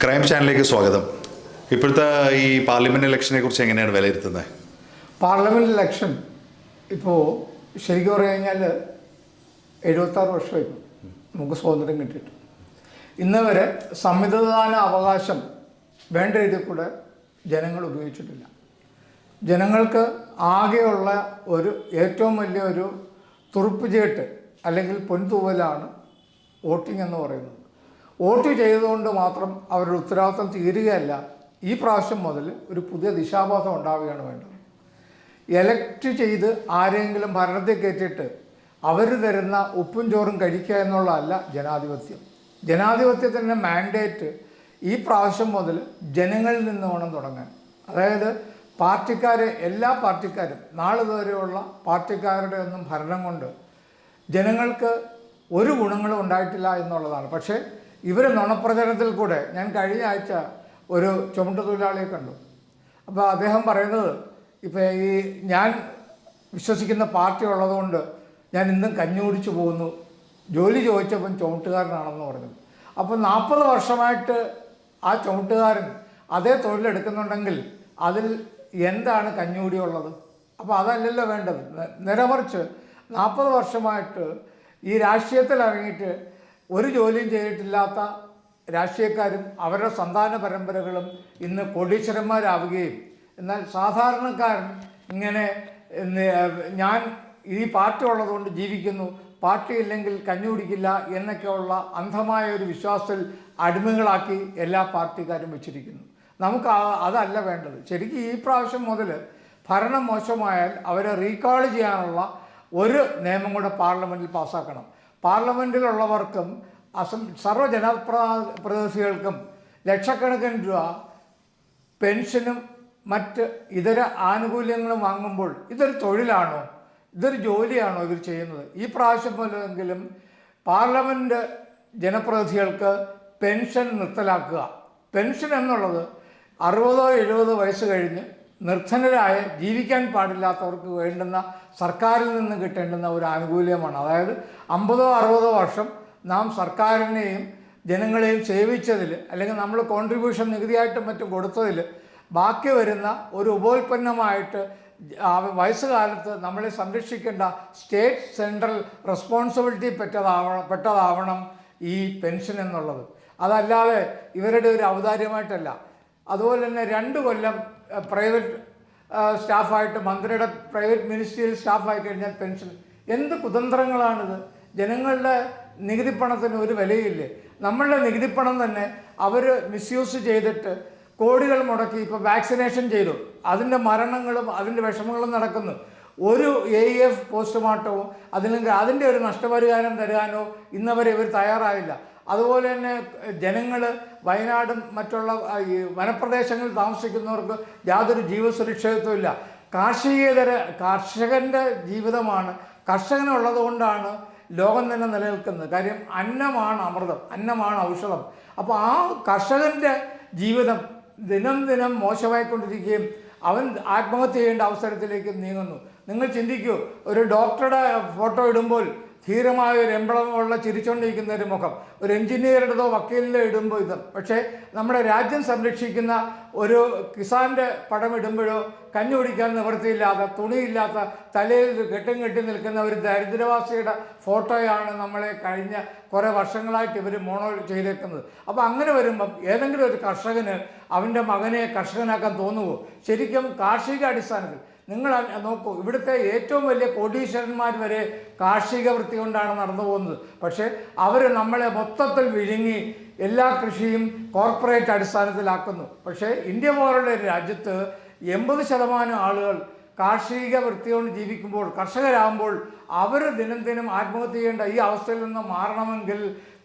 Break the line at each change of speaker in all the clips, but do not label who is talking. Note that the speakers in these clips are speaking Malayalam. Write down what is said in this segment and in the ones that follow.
ക്രൈം ചാനലിലേക്ക് സ്വാഗതം. ഇപ്പോഴത്തെ ഈ പാർലമെന്റ് ഇലക്ഷനെ കുറിച്ച് എങ്ങനെയാണ് വിലയിരുത്തുന്നത്
പാർലമെന്റ് ഇലക്ഷൻ ഇപ്പോൾ ശരിക്കും പറഞ്ഞു കഴിഞ്ഞാൽ എഴുപത്താറ് വർഷമായി നമുക്ക് സ്വാതന്ത്ര്യം കിട്ടിയിട്ട്. ഇന്ന് വരെ സമ്മതിദാന അവകാശം വേണ്ട രീതിയിൽ കൂടെ ജനങ്ങൾ ഉപയോഗിച്ചിട്ടില്ല. ജനങ്ങൾക്ക് ആകെയുള്ള ഒരു ഏറ്റവും വലിയ ഒരു തുറുപ്പ് ചേട്ട് അല്ലെങ്കിൽ പൊൻതൂവലാണ് വോട്ടിംഗ് എന്ന് പറയുന്നത്. വോട്ട് ചെയ്തുകൊണ്ട് മാത്രം അവരുടെ ഉത്തരവാദിത്വം തീരുകയല്ല. ഈ പ്രാവശ്യം മുതൽ ഒരു പുതിയ ദിശാബോധം ഉണ്ടാവുകയാണ് വേണ്ടത്. എലക്ട് ചെയ്ത് ആരെങ്കിലും ഭരണത്തിൽ കയറ്റിയിട്ട് അവർ തരുന്ന ഉപ്പും ചോറും കഴിക്കുക എന്നുള്ളതല്ല ജനാധിപത്യം. ജനാധിപത്യത്തിന്റെ മാൻഡേറ്റ് ഈ പ്രാവശ്യം മുതൽ ജനങ്ങളിൽ നിന്ന് വേണം തുടങ്ങാൻ. അതായത് പാർട്ടിക്കാരെ എല്ലാ പാർട്ടിക്കാരും നാളെ വരെയുള്ള പാർട്ടിക്കാരുടെ ഒന്നും ഭരണം കൊണ്ട് ജനങ്ങൾക്ക് ഒരു ഗുണങ്ങളും ഉണ്ടായിട്ടില്ല എന്നുള്ളതാണ്. പക്ഷേ ഇവർ നുണപ്രചരണത്തിൽ കൂടെ ഞാൻ കഴിഞ്ഞ ആഴ്ച ഒരു ചുമട്ട് തൊഴിലാളിയെ കണ്ടു. അപ്പോൾ അദ്ദേഹം പറയുന്നത് ഇപ്പോൾ ഈ ഞാൻ വിശ്വസിക്കുന്ന പാർട്ടി ഉള്ളതുകൊണ്ട് ഞാൻ ഇന്നും കഞ്ഞി കുടിച്ചു പോകുന്നു. ജോലി ചോദിച്ചപ്പം ചുമട്ടുകാരനാണെന്ന് പറഞ്ഞു. അപ്പോൾ നാൽപ്പത് വർഷമായിട്ട് ആ ചുമട്ടുകാരൻ അതേ തൊഴിലെടുക്കുന്നുണ്ടെങ്കിൽ അതിൽ എന്താണ് കഞ്ഞൂടി ഉള്ളത്? അപ്പോൾ അതല്ലല്ലോ വേണ്ടത്. നിലമറിച്ച് നാൽപ്പത് വർഷമായിട്ട് ഈ രാഷ്ട്രീയത്തിൽ ഇറങ്ങിയിട്ട് ഒരു ജോലിയും ചെയ്തിട്ടില്ലാത്ത രാഷ്ട്രീയക്കാരും അവരുടെ സന്താന പരമ്പരകളും ഇന്ന് കോടീശ്വരന്മാരാവുകയും. എന്നാൽ സാധാരണക്കാരൻ ഇങ്ങനെ ഞാൻ ഈ പാർട്ടി ഉള്ളതുകൊണ്ട് ജീവിക്കുന്നു പാർട്ടി ഇല്ലെങ്കിൽ കഞ്ഞി കുടിക്കില്ല എന്നൊക്കെയുള്ള അന്ധമായ ഒരു വിശ്വാസത്തിൽ അടിമകളാക്കി എല്ലാ പാർട്ടിക്കാരും വെച്ചിരിക്കുന്നു. നമുക്ക് അതല്ല വേണ്ടത്. ശരിക്കും ഈ പ്രാവശ്യം മുതൽ ഭരണം മോശമായാൽ അവരെ റീകാൾ ചെയ്യാനുള്ള ഒരു നിയമം കൂടെ പാർലമെന്റിൽ പാസ്സാക്കണം. പാർലമെന്റിലുള്ളവർക്കും അസം സർവ ജനപ്രതിനിധികൾക്കും ലക്ഷക്കണക്കിന് രൂപ പെൻഷനും മറ്റ് ഇതര ആനുകൂല്യങ്ങളും വാങ്ങുമ്പോൾ ഇതൊരു തൊഴിലാണോ? ഇതൊരു ജോലിയാണോ ഇവർ ചെയ്യുന്നത്? ഈ പ്രാവശ്യം പോലെങ്കിലും പാർലമെന്റ് ജനപ്രതിനിധികൾക്ക് പെൻഷൻ നിർത്തലാക്കുക. പെൻഷൻ എന്നുള്ളത് അറുപതോ എഴുപതോ വയസ്സ് കഴിഞ്ഞ് നിർധനരായ ജീവിക്കാൻ പാടില്ലാത്തവർക്ക് വേണ്ടുന്ന സർക്കാരിൽ നിന്ന് കിട്ടേണ്ടുന്ന ഒരു ആനുകൂല്യമാണ്. അതായത് അമ്പതോ അറുപതോ വർഷം നാം സർക്കാരിനെയും ജനങ്ങളെയും സേവിച്ചതിൽ അല്ലെങ്കിൽ നമ്മൾ കോൺട്രിബ്യൂഷൻ നികുതിയായിട്ടും മറ്റും കൊടുത്തതിൽ ബാക്കി വരുന്ന ഒരു ഉപോൽപ്പന്നമായിട്ട് വയസ്സുകാലത്ത് നമ്മളെ സംരക്ഷിക്കേണ്ട സ്റ്റേറ്റ് സെൻട്രൽ റെസ്പോൺസിബിലിറ്റി പെറ്റതാവണം പെട്ടതാവണം ഈ പെൻഷൻ എന്നുള്ളത്. അതല്ലാതെ ഇവരുടെ ഒരു ഔദാര്യമായിട്ടല്ല. അതുപോലെ തന്നെ രണ്ട് കൊല്ലം പ്രൈവറ്റ് സ്റ്റാഫായിട്ട് മന്ത്രിയുടെ പ്രൈവറ്റ് മിനിസ്ട്രിയിൽ സ്റ്റാഫായി കഴിഞ്ഞാൽ പെൻഷൻ. എന്ത് കുതന്ത്രങ്ങളാണിത്? ജനങ്ങളുടെ നികുതിപ്പണത്തിന് ഒരു വിലയില്ലേ. നമ്മളുടെ നികുതിപ്പണം തന്നെ അവർ മിസ്യൂസ് ചെയ്തിട്ട് കോടികൾ മുടക്കി ഇപ്പോൾ വാക്സിനേഷൻ ചെയ്തു. അതിന്റെ മരണങ്ങളും അതിന്റെ വിഷമങ്ങളും നടക്കുന്നു. ഒരു എ എഫ് പോസ്റ്റ്മോർട്ടമോ അതില്ലെങ്കിൽ അതിന്റെ ഒരു നഷ്ടപരിഹാരം തരാനോ ഇന്നവരെ ഇവർ തയ്യാറായില്ല. അതുപോലെ തന്നെ ജനങ്ങൾ വയനാടും മറ്റുള്ള ഈ വനപ്രദേശങ്ങളിൽ താമസിക്കുന്നവർക്ക് യാതൊരു ജീവസുരക്ഷിതത്വം ഇല്ല കാർഷികേതര കർഷകന്റെ ജീവിതമാണ്. കർഷകനുള്ളത് കൊണ്ടാണ് ലോകം തന്നെ നിലനിൽക്കുന്നത്. കാര്യം അന്നമാണ് അമൃതം അന്നമാണ് ഔഷധം. അപ്പോൾ ആ കർഷകന്റെ ജീവിതം ദിനം ദിനം മോശമായിക്കൊണ്ടിരിക്കുകയും അവൻ ആത്മഹത്യ ചെയ്യേണ്ട അവസരത്തിലേക്ക് നീങ്ങുന്നു. നിങ്ങൾ ചിന്തിക്കൂ ഒരു ഡോക്ടറുടെ ഫോട്ടോ ഇടുമ്പോൾ ധീരമായ ഒരു എംബ്ലമുള്ള ചിരിച്ചുകൊണ്ടിരിക്കുന്ന ഒരു മുഖം. ഒരു എഞ്ചിനീയറുടെതോ വക്കീലിന്റെ ഇടുമ്പോൾ ഇത്. പക്ഷേ നമ്മുടെ രാജ്യം സംരക്ഷിക്കുന്ന ഒരു കിസാന്റെ പടം ഇടുമ്പോഴോ കഞ്ഞി കുടിക്കാൻ നിവൃത്തിയില്ലാത്ത തുണിയില്ലാത്ത തലയിൽ കെട്ടും കെട്ടി നിൽക്കുന്ന ഒരു ദരിദ്രവാസിയുടെ ഫോട്ടോയാണ് നമ്മളെ കഴിഞ്ഞ കുറേ വർഷങ്ങളായിട്ട് ഇവർ മോണോ ചെയ്തേക്കുന്നത്. അപ്പോൾ അങ്ങനെ വരുമ്പം ഏതെങ്കിലും ഒരു കർഷകന് അവന്റെ മകനെ കർഷകനാക്കാൻ തോന്നുമോ ശരിക്കും കാർഷിക അടിസ്ഥാനത്തിൽ നിങ്ങൾ നോക്കൂ ഇവിടുത്തെ ഏറ്റവും വലിയ കോടീശ്വരന്മാർ വരെ കാർഷിക വൃത്തി കൊണ്ടാണ് നടന്നു പോകുന്നത്. പക്ഷേ അവർ നമ്മളെ മൊത്തത്തിൽ വിഴുങ്ങി എല്ലാ കൃഷിയും കോർപ്പറേറ്റ് അടിസ്ഥാനത്തിലാക്കുന്നു. പക്ഷേ ഇന്ത്യ പോലുള്ള ഒരു രാജ്യത്ത് എൺപത് ശതമാനം ആളുകൾ കാർഷിക വൃത്തി കൊണ്ട് ജീവിക്കുമ്പോൾ കർഷകരാകുമ്പോൾ അവർ ദിനം ദിനം ആത്മഹത്യ ചെയ്യേണ്ട ഈ അവസ്ഥയിൽ നിന്ന് മാറണമെങ്കിൽ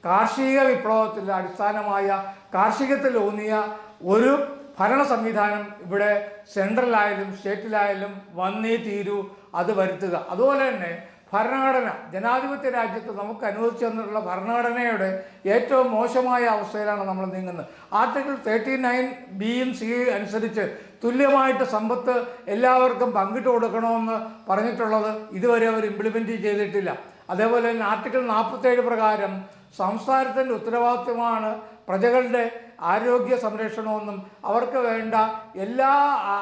കാർഷിക വിപ്ലവത്തിൽ അടിസ്ഥാനമായ കാർഷികത്തിൽ ഊന്നിയ ഒരു ഭരണ സംവിധാനം ഇവിടെ സെൻട്രലായാലും സ്റ്റേറ്റിലായാലും വന്നേ തീരൂ അത് വരുത്തുക. അതുപോലെ തന്നെ ഭരണഘടന ജനാധിപത്യ രാജ്യത്ത് നമുക്ക് അനുവദിച്ചു തന്നിട്ടുള്ള ഭരണഘടനയുടെ ഏറ്റവും മോശമായ അവസ്ഥയിലാണ് നമ്മൾ നീങ്ങുന്നത്. ആർട്ടിക്കിൾ തേർട്ടി നയൻ ബിയും സി അനുസരിച്ച് തുല്യമായിട്ട് സമ്പത്ത് എല്ലാവർക്കും പങ്കിട്ട് കൊടുക്കണമെന്ന് പറഞ്ഞിട്ടുള്ളത് ഇതുവരെ അവർ ഇംപ്ലിമെന്റ് ചെയ്തിട്ടില്ല. അതേപോലെ തന്നെ ആർട്ടിക്കിൾ നാൽപ്പത്തേഴ് പ്രകാരം സംസ്ഥാനത്തിന്റെ ഉത്തരവാദിത്വമാണ് പ്രജകളുടെ ആരോഗ്യ സംരക്ഷണമെന്നും അവർക്ക് വേണ്ട എല്ലാ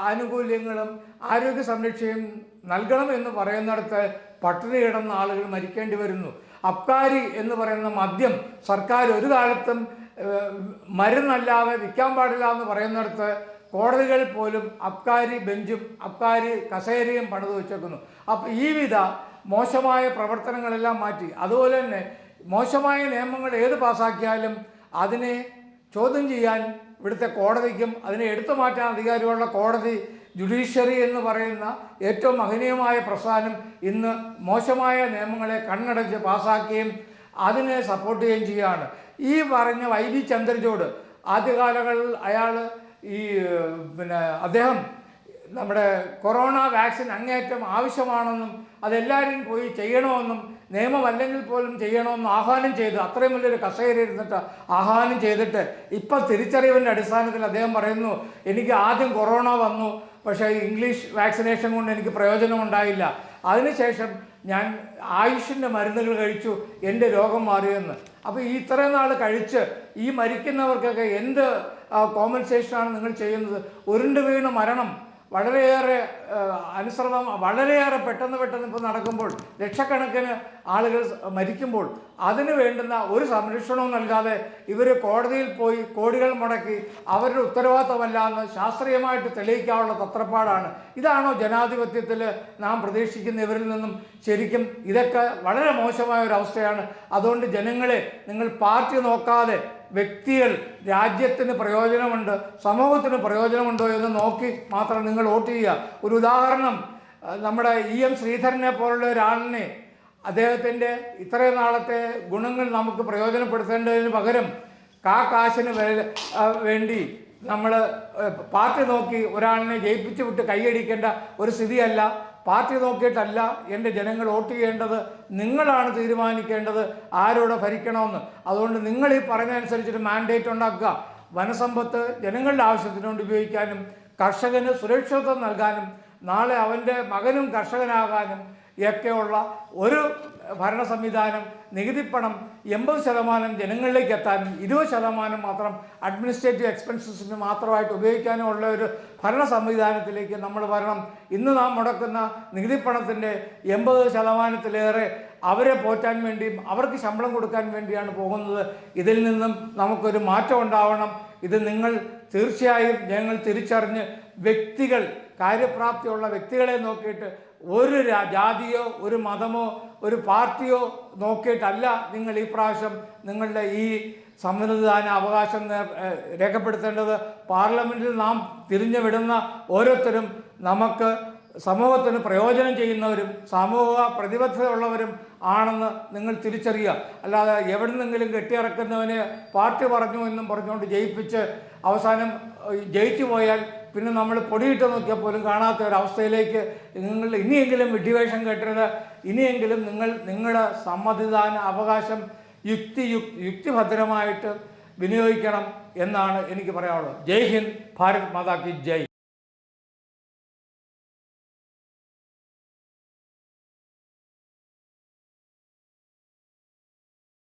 ആനുകൂല്യങ്ങളും ആരോഗ്യ സംരക്ഷയും നൽകണം എന്ന് പറയുന്നിടത്ത് പട്ടിണി കിടന്ന ആളുകൾ മരിക്കേണ്ടി വരുന്നു. അബ്കാരി എന്ന് പറയുന്ന മദ്യം സർക്കാർ ഒരു കാലത്തും മരുന്നല്ലാതെ വിൽക്കാൻ പാടില്ല എന്ന് പറയുന്നിടത്ത് കോടതികൾ പോലും അബ്കാരി ബെഞ്ചും അബ്കാരി കസേരയും പണിത് വെച്ചേക്കുന്നു. അപ്പം ഈ വിധ മോശമായ പ്രവർത്തനങ്ങളെല്ലാം മാറ്റി. അതുപോലെ തന്നെ മോശമായ നിയമങ്ങൾ ഏത് പാസ്സാക്കിയാലും അതിനെ ചോദ്യം ചെയ്യാൻ ഇവിടുത്തെ കോടതിക്കും അതിനെ എടുത്തു മാറ്റാൻ അധികാരമുള്ള കോടതി ജുഡീഷ്യറി എന്ന് പറയുന്ന ഏറ്റവും മഹനീയമായ പ്രസ്ഥാനം ഇന്ന് മോശമായ നിയമങ്ങളെ കണ്ണടച്ച് പാസാക്കുകയും അതിനെ സപ്പോർട്ട് ചെയ്യുകയും ചെയ്യുകയാണ് ഈ പറഞ്ഞ വൈ വി ചന്ദ്രചൂഡ് ആദ്യകാലങ്ങളിൽ അയാൾ ഈ പിന്നെ അദ്ദേഹം നമ്മുടെ കൊറോണ വാക്സിൻ അങ്ങേയറ്റം ആവശ്യമാണെന്നും അതെല്ലാവരും പോയി ചെയ്യണമെന്നും നിയമമല്ലെങ്കിൽ പോലും ചെയ്യണമെന്നും ആഹ്വാനം ചെയ്ത്. അത്രയും വലിയൊരു കസേരയിരുന്നിട്ട് ആഹ്വാനം ചെയ്തിട്ട് ഇപ്പം തിരിച്ചറിവിന്റെ അടിസ്ഥാനത്തിൽ അദ്ദേഹം പറയുന്നു എനിക്ക് ആദ്യം കൊറോണ വന്നു പക്ഷേ ഇംഗ്ലീഷ് വാക്സിനേഷൻ കൊണ്ട് എനിക്ക് പ്രയോജനം ഉണ്ടായില്ല അതിനുശേഷം ഞാൻ ആയുഷിന്റെ മരുന്നുകൾ കഴിച്ചു എന്റെ രോഗം മാറിയെന്ന്. അപ്പോൾ ഈ ഇത്രയും നാൾ കഴിച്ച് ഈ മരിക്കുന്നവർക്കൊക്കെ എന്ത് കോമ്പൻസേഷനാണ് നിങ്ങൾ ചെയ്യുന്നത്? ഉരുണ്ട് വീണ് മരണം. വളരെയേറെ അനുസൃതം വളരെയേറെ പെട്ടെന്ന് പെട്ടെന്ന് ഇപ്പോൾ നടക്കുമ്പോൾ ലക്ഷക്കണക്കിന് ആളുകൾ മരിക്കുമ്പോൾ അതിന് വേണ്ടുന്ന ഒരു സംരക്ഷണവും നൽകാതെ ഇവർ കോടതിയിൽ പോയി കോടികൾ മുടക്കി അവരുടെ ഉത്തരവാദിത്തമല്ല എന്ന് ശാസ്ത്രീയമായിട്ട് തെളിയിക്കാനുള്ള തത്രപ്പാടാണ്. ഇതാണോ ജനാധിപത്യത്തിൽ നാം പ്രതീക്ഷിക്കുന്ന ഇവരിൽ നിന്നും ശരിക്കും? ഇതൊക്കെ വളരെ മോശമായ ഒരു അവസ്ഥയാണ് അതുകൊണ്ട് ജനങ്ങളെ നിങ്ങൾ പാർട്ടി നോക്കാതെ വ്യക്തികൾ രാജ്യത്തിന് പ്രയോജനമുണ്ട് സമൂഹത്തിന് പ്രയോജനമുണ്ടോ എന്ന് നോക്കി മാത്രം നിങ്ങൾ വോട്ട് ചെയ്യുക. ഒരു ഉദാഹരണം നമ്മുടെ ഇ എം ശ്രീധരനെ പോലുള്ള ഒരാളിനെ അദ്ദേഹത്തിന്റെ ഇത്രയും നാളത്തെ ഗുണങ്ങൾ നമുക്ക് പ്രയോജനപ്പെടുത്തേണ്ടതിന് പകരം കാ കാശിന് വേണ്ടി നമ്മൾ പാർട്ടി നോക്കി ഒരാളിനെ ജയിപ്പിച്ചു വിട്ട് കൈയടിക്കേണ്ട ഒരു സ്ഥിതിയല്ല. പാർട്ടി നോക്കിയിട്ടല്ല എന്റെ ജനങ്ങൾ വോട്ട് ചെയ്യേണ്ടത്. നിങ്ങളാണ് തീരുമാനിക്കേണ്ടത് ആരോടെ ഭരിക്കണമെന്ന്. അതുകൊണ്ട് നിങ്ങൾ ഈ പറഞ്ഞതനുസരിച്ചൊരു മാൻഡേറ്റ് ഉണ്ടാക്കുക. വനസമ്പത്ത് ജനങ്ങളുടെ ആവശ്യത്തിന് വേണ്ടി ഉപയോഗിക്കാനും കർഷകന് സുരക്ഷിതത്വം നൽകാനും നാളെ അവന്റെ മകനും കർഷകനാകാനും ഒക്കെയുള്ള ഒരു ഭരണ സംവിധാനം നികുതിപ്പണം എൺപത് ശതമാനം ജനങ്ങളിലേക്ക് എത്താനും ഇരുപത് ശതമാനം മാത്രം അഡ്മിനിസ്ട്രേറ്റീവ് എക്സ്പെൻസസിന് മാത്രമായിട്ട് ഉപയോഗിക്കാനും ഉള്ള ഒരു ഭരണ സംവിധാനത്തിലേക്ക് നമ്മൾ വരണം. ഇന്ന് നാം മുടക്കുന്ന നികുതിപ്പണത്തിന്റെ എൺപത് ശതമാനത്തിലേറെ അവരെ പോറ്റാൻ വേണ്ടിയും അവർക്ക് ശമ്പളം കൊടുക്കാൻ വേണ്ടിയാണ് പോകുന്നത്. ഇതിൽ നിന്നും നമുക്കൊരു മാറ്റം ഉണ്ടാവണം. ഇത് നിങ്ങൾ തീർച്ചയായും ജനങ്ങൾ തിരിച്ചറിഞ്ഞ് വ്യക്തികൾ കാര്യപ്രാപ്തിയുള്ള വ്യക്തികളെ നോക്കിയിട്ട് ഒരു ജാതിയോ ഒരു മതമോ ഒരു പാർട്ടിയോ നോക്കിയിട്ടല്ല നിങ്ങൾ ഈ പ്രാവശ്യം നിങ്ങളുടെ ഈ സമ്മതിദാന അവകാശം രേഖപ്പെടുത്തേണ്ടത്. പാർലമെന്റിൽ നാം തിരിഞ്ഞു വിടുന്ന ഓരോരുത്തരും നമുക്ക് സമൂഹത്തിന് പ്രയോജനം ചെയ്യുന്നവരും സമൂഹ പ്രതിബദ്ധതയുള്ളവരും ആണെന്ന് നിങ്ങൾ തിരിച്ചറിയുക. അല്ലാതെ എവിടെ നിന്നെങ്കിലും കെട്ടിയിറക്കുന്നവനെ പാർട്ടി പറഞ്ഞു എന്നും പറഞ്ഞുകൊണ്ട് ജയിപ്പിച്ച് അവസാനം ജയിച്ചു പോയാൽ പിന്നെ നമ്മൾ പൊടിയിട്ട് നോക്കിയാൽ പോലും കാണാത്ത ഒരവസ്ഥയിലേക്ക് നിങ്ങൾ ഇനിയെങ്കിലും വിഡ്ഢിവേഷം കെട്ടരുത്. ഇനിയെങ്കിലും നിങ്ങൾ നിങ്ങളുടെ സമ്മതിദാന അവകാശം യുക്തി യുക്തിഭദ്രമായിട്ട് വിനിയോഗിക്കണം എന്നാണ് എനിക്ക് പറയാനുള്ളത്. ജയ് ഹിന്ദ് ഭാരത് മാതാ കി ജയ്.